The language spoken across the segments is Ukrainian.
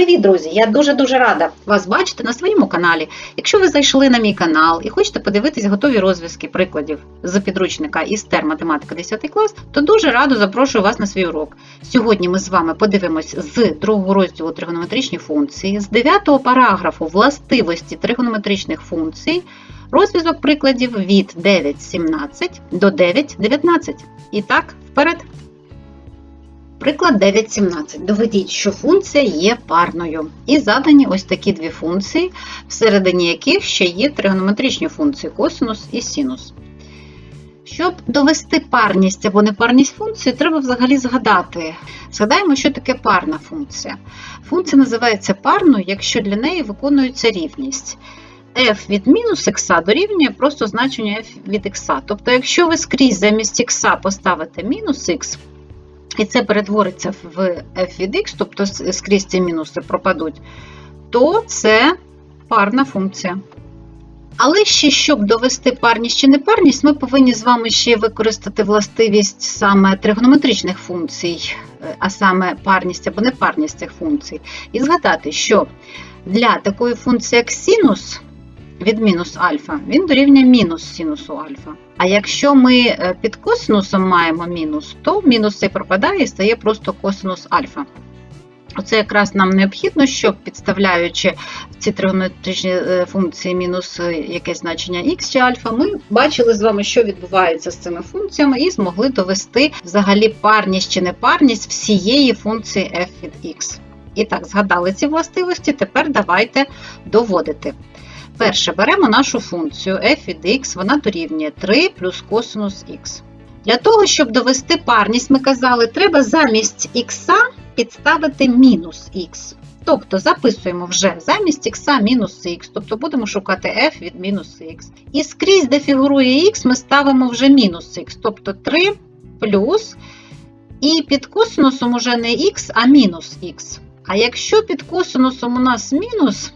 Привіт, друзі! Я дуже-дуже рада вас бачити на своєму каналі. Якщо ви зайшли на мій канал і хочете подивитись готові розв'язки прикладів з підручника ІСТЕР математика 10 клас, то дуже радо запрошую вас на свій урок. Сьогодні ми з вами подивимось з другого розділу тригонометричні функції, з 9 параграфу властивості тригонометричних функцій, розв'язок прикладів від 9.17 до 9.19. І так, вперед! Приклад 9.17. Доведіть, що функція є парною. І задані ось такі дві функції, всередині яких ще є тригонометричні функції косинус і синус. Щоб довести парність або непарність функції, треба взагалі згадати. Згадаємо, що таке парна функція. Функція називається парною, якщо для неї виконується рівність. f від мінус х дорівнює просто значенню f від х. Тобто, якщо ви скрізь замість х поставите мінус х, і це перетвориться в f від x, тобто скрізь ці мінуси пропадуть, то це парна функція. Але ще, щоб довести парність чи непарність, ми повинні з вами ще використати властивість саме тригонометричних функцій, а саме парність або непарність цих функцій. І згадати, що для такої функції, як синус, від мінус альфа, він дорівнює мінус синусу альфа. А якщо ми під косинусом маємо мінус, то мінус цей пропадає і стає просто косинус альфа. Оце якраз нам необхідно, щоб підставляючи ці тригонометричні функції мінус якесь значення х чи альфа, ми бачили з вами, що відбувається з цими функціями, і змогли довести взагалі парність чи непарність всієї функції f від x. І так, згадали ці властивості, тепер давайте доводити. Перше, беремо нашу функцію f від x, вона дорівнює 3 плюс косинус х. Для того, щоб довести парність, ми казали, треба замість х підставити мінус х. Тобто записуємо вже замість х мінус х, тобто будемо шукати f від мінус х. І скрізь, де фігурує х, ми ставимо вже мінус х, тобто 3 плюс. І під косинусом уже не х, а мінус х. А якщо під косинусом у нас мінус,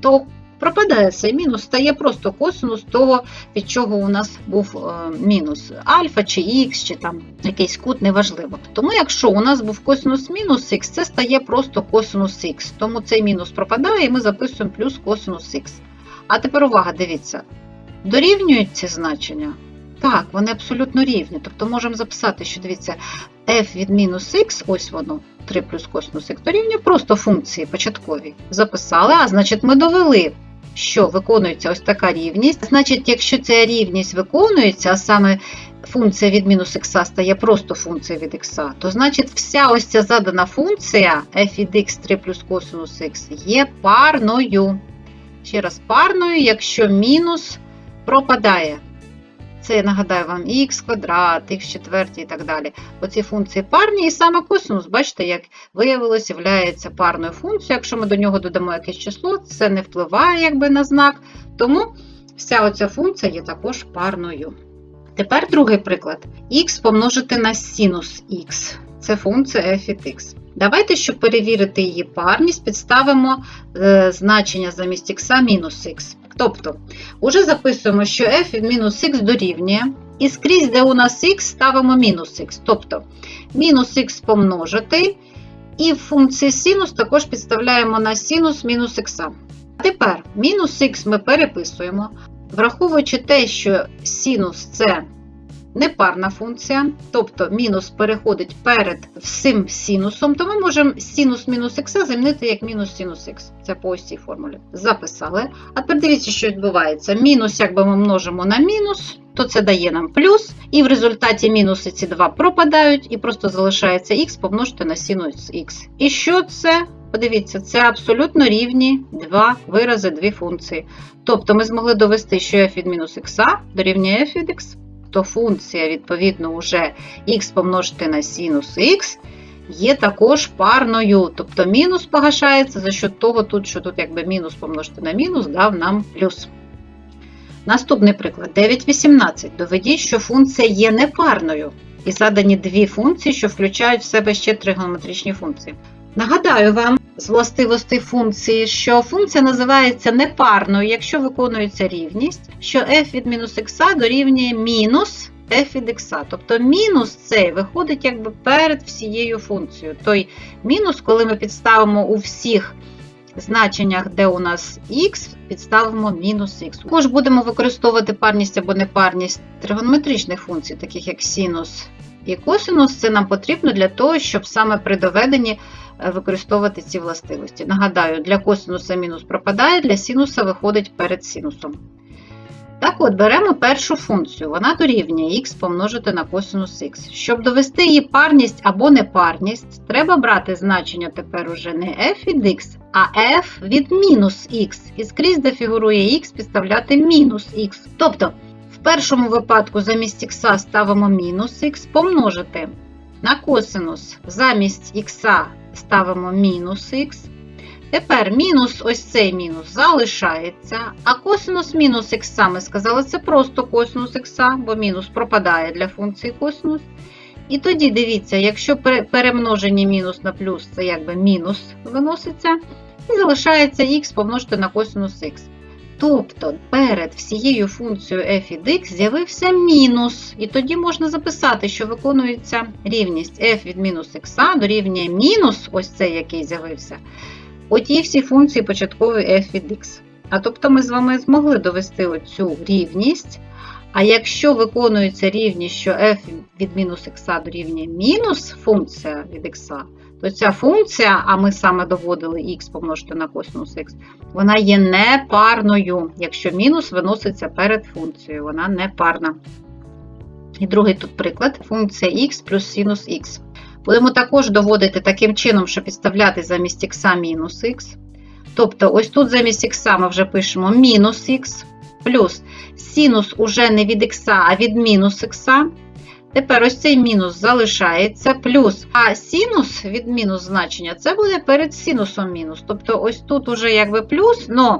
то пропадає цей мінус, стає просто косинус того, від чого у нас був мінус альфа чи х, чи там якийсь кут, неважливо. Тому, якщо у нас був косинус мінус х, це стає просто косинус х. Тому цей мінус пропадає, і ми записуємо плюс косинус х. А тепер увага, дивіться, дорівнюють ці значення? Так, вони абсолютно рівні. Тобто можемо записати, що дивіться, f від мінус х, ось воно, 3 плюс косинус х дорівнює просто функції початкові. Записали, а значить, ми довели що виконується ось така рівність. Значить, якщо ця рівність виконується, а саме функція від мінус х стає просто функцією від х, то значить вся ось ця задана функція f від x 3 плюс косинус х є парною. Ще раз, парною, якщо мінус пропадає. Це, я нагадаю вам, х квадрат, х четвертій і так далі. Оці функції парні, і саме косинус, бачите, як виявилось, є парною функцією. Якщо ми до нього додамо якесь число, це не впливає якби на знак. Тому вся оця функція є також парною. Тепер другий приклад. х помножити на синус х. Це функція f від x. Давайте, щоб перевірити її парність, підставимо е, значення замість х мінус х. Тобто, уже записуємо, що f від мінус х дорівнює. І скрізь, де у нас х, ставимо мінус х. Тобто, мінус х помножити. І в функції синус також підставляємо на синус мінус х. А тепер мінус х ми переписуємо, враховуючи те, що синус це непарна функція, тобто мінус переходить перед всім синусом, то ми можемо синус мінус х замінити як мінус синус х. Це по ось цій формулі. Записали. А тепер дивіться, що відбувається. Мінус, якби ми множимо на мінус, то це дає нам плюс. І в результаті мінуси ці два пропадають, і просто залишається х помножити на синус х. І що це? Подивіться, це абсолютно рівні два вирази, дві функції. Тобто ми змогли довести, що f від мінус х дорівнює f від х то функція, відповідно, вже х помножити на синус х є також парною. Тобто мінус погашається за счет того, тут, що тут якби мінус помножити на мінус дав нам плюс. Наступний приклад 9,18. Доведіть, що функція є непарною. І задані дві функції, що включають в себе ще тригонометричні функції. Нагадаю вам з властивостей функції, що функція називається непарною, якщо виконується рівність, що f від мінус х дорівнює мінус f від x. Тобто мінус цей виходить якби перед всією функцією. Той мінус, коли ми підставимо у всіх значеннях, де у нас х, підставимо мінус х. Також будемо використовувати парність або непарність тригонометричних функцій, таких як синус і косинус. Це нам потрібно для того, щоб саме при доведенні використовувати ці властивості. Нагадаю, для косинуса мінус пропадає, для синуса виходить перед синусом. Так от, беремо першу функцію. Вона дорівнює х помножити на косинус х. Щоб довести її парність або непарність, треба брати значення тепер уже не f від x, а f від мінус х. І скрізь, де фігурує х, підставляти мінус х. Тобто, в першому випадку замість х ставимо мінус х, помножити на косинус замість х ставимо мінус х. Тепер мінус ось цей мінус залишається, а косинус мінус х, ми сказали, це просто косинус х, бо мінус пропадає для функції косинус. І тоді дивіться, якщо перемноження мінус на плюс, це якби мінус виноситься, і залишається х помножити на косинус х. Тобто перед всією функцією f від x з'явився мінус. І тоді можна записати, що виконується рівність f від мінус х дорівнює мінус, ось цей, який з'явився. Оті всі функції початкової f від x. А тобто ми з вами змогли довести оцю рівність. А якщо виконується рівність, що f від мінус х дорівнює мінус функція від x, то ця функція, а ми саме доводили х помножити на косинус х, вона є непарною, якщо мінус виноситься перед функцією, вона непарна. І другий тут приклад функція х плюс синус х. Будемо також доводити таким чином, що підставляти замість х мінус х. Тобто, ось тут замість х ми вже пишемо мінус х, плюс синус уже не від х, а від мінус х. Тепер ось цей мінус залишається, плюс, а синус від мінус значення це буде перед синусом мінус. Тобто, ось тут уже якби плюс, але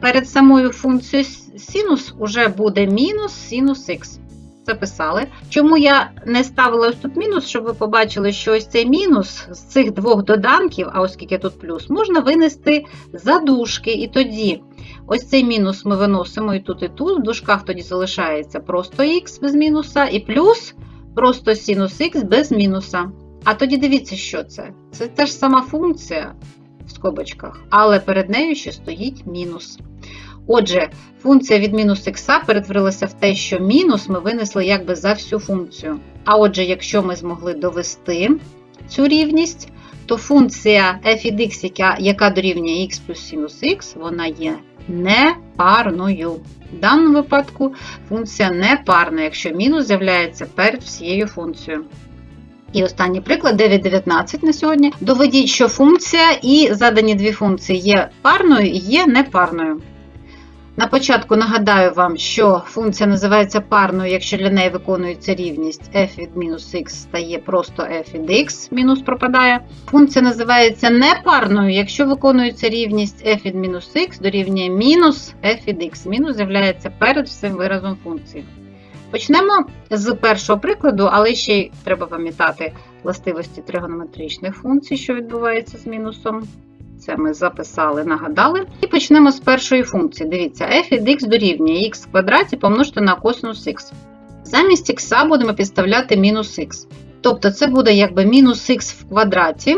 перед самою функцією синус уже буде мінус синус х записали. Чому я не ставила ось тут мінус, щоб ви побачили, що ось цей мінус з цих двох доданків, а оскільки тут плюс, можна винести за дужки. І тоді ось цей мінус ми виносимо і тут, і тут. В дужках тоді залишається просто х без мінуса, і плюс просто синус х без мінуса. А тоді дивіться, що це. Це та ж сама функція в скобочках, але перед нею ще стоїть мінус. Отже, функція від мінус х перетворилася в те, що мінус ми винесли якби за всю функцію. А отже, якщо ми змогли довести цю рівність, то функція f від x, яка, яка дорівнює x плюс синус х, вона є непарною. В даному випадку функція непарна, якщо мінус з'являється перед всією функцією. І останній приклад 9.19 на сьогодні. Доведіть, що функція і задані дві функції є парною і є непарною. На початку нагадаю вам, що функція називається парною, якщо для неї виконується рівність f від мінус х стає просто f від x, мінус пропадає. Функція називається непарною, якщо виконується рівність f від мінус х дорівнює мінус f від x. Мінус з'являється перед всім виразом функції. Почнемо з першого прикладу, але ще й треба пам'ятати властивості тригонометричних функцій, що відбувається з мінусом. Це ми записали, нагадали. І почнемо з першої функції. Дивіться, f від x дорівнює x в квадраті помножити на косинус х. Замість х будемо підставляти мінус х. Тобто це буде якби мінус х в квадраті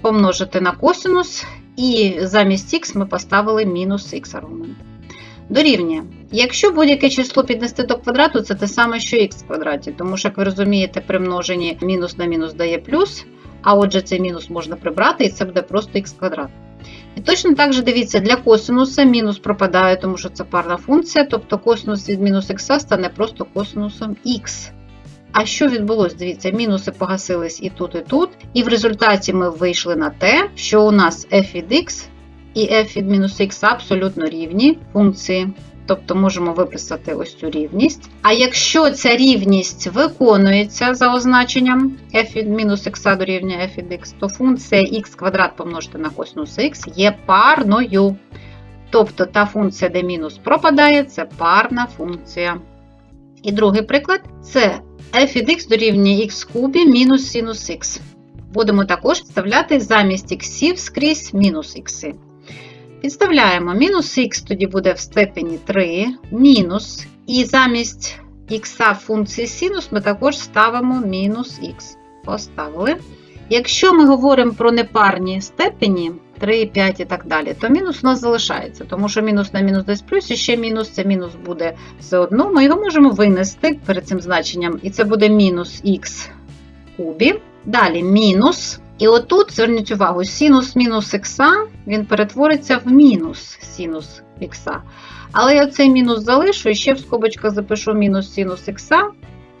помножити на косинус, і замість х ми поставили мінус х аргумент. Дорівнює. Якщо будь-яке число піднести до квадрату, це те саме, що х в квадраті, тому що, як ви розумієте, при множенні мінус на мінус дає плюс. А отже, цей мінус можна прибрати, і це буде просто х квадрат. І точно так же дивіться, для косинуса мінус пропадає, тому що це парна функція, тобто косинус від мінус х стане просто косинусом х. А що відбулося? Дивіться, мінуси погасились і тут, і тут. І в результаті ми вийшли на те, що у нас f від x і f від мінус х абсолютно рівні функції. Тобто можемо виписати ось цю рівність. А якщо ця рівність виконується за означенням f від мінус х дорівнює f від x, то функція х квадрат помножити на косинус х є парною. Тобто та функція, де мінус пропадає, це парна функція. І другий приклад це f від x дорівнює х кубі мінус синус х. Будемо також вставляти замість х скрізь мінус х. Підставляємо мінус х, тоді буде в степені 3, мінус, і замість х функції синус ми також ставимо мінус х. Поставили. Якщо ми говоримо про непарні степені, 3, 5 і так далі, то мінус у нас залишається, тому що мінус на мінус десь плюс, і ще мінус, це мінус буде все одно. Ми його можемо винести перед цим значенням, і це буде мінус х кубі. Далі мінус. І отут, зверніть увагу, синус мінус х, він перетвориться в мінус синус х. Але я цей мінус залишу і ще в скобочках запишу мінус синус х,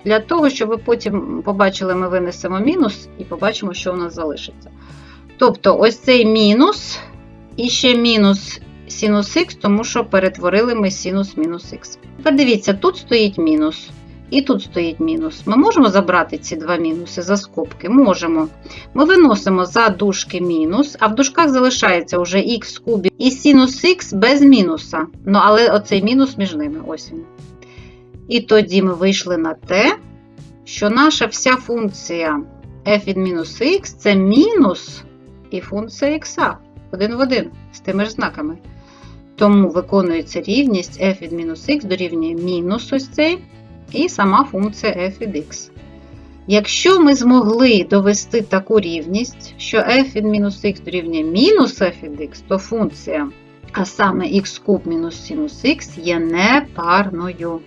для того, щоб ви потім побачили, ми винесемо мінус і побачимо, що у нас залишиться. Тобто, ось цей мінус і ще мінус синус х, тому що перетворили ми синус мінус х. Тепер дивіться, тут стоїть мінус. І тут стоїть мінус. Ми можемо забрати ці два мінуси за скобки? Можемо. Ми виносимо за дужки мінус, а в дужках залишається вже х в кубі і синус х без мінуса. Ну, але оцей мінус між ними. Ось він. І тоді ми вийшли на те, що наша вся функція f від мінус х це мінус і функція х один в один з тими ж знаками. Тому виконується рівність f від мінус х дорівнює мінус ось цей і сама функція f від x. Якщо ми змогли довести таку рівність, що f від мінус х дорівнює мінус f від x, то функція, а саме x куб мінус синус х є непарною.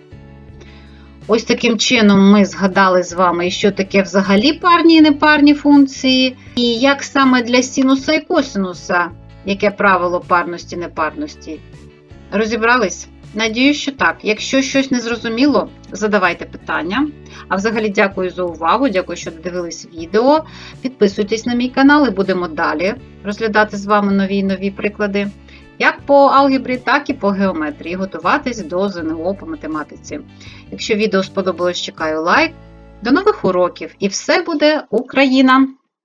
Ось таким чином ми згадали з вами, що таке взагалі парні і непарні функції, і як саме для синуса і косинуса, яке правило парності непарності. Розібрались? Надіюсь, що так. Якщо щось не зрозуміло, задавайте питання. А взагалі, дякую за увагу, дякую, що додивились відео. Підписуйтесь на мій канал і будемо далі розглядати з вами нові і нові приклади. Як по алгебрі, так і по геометрії. Готуватись до ЗНО по математиці. Якщо відео сподобалось, чекаю лайк. До нових уроків! І все буде Україна!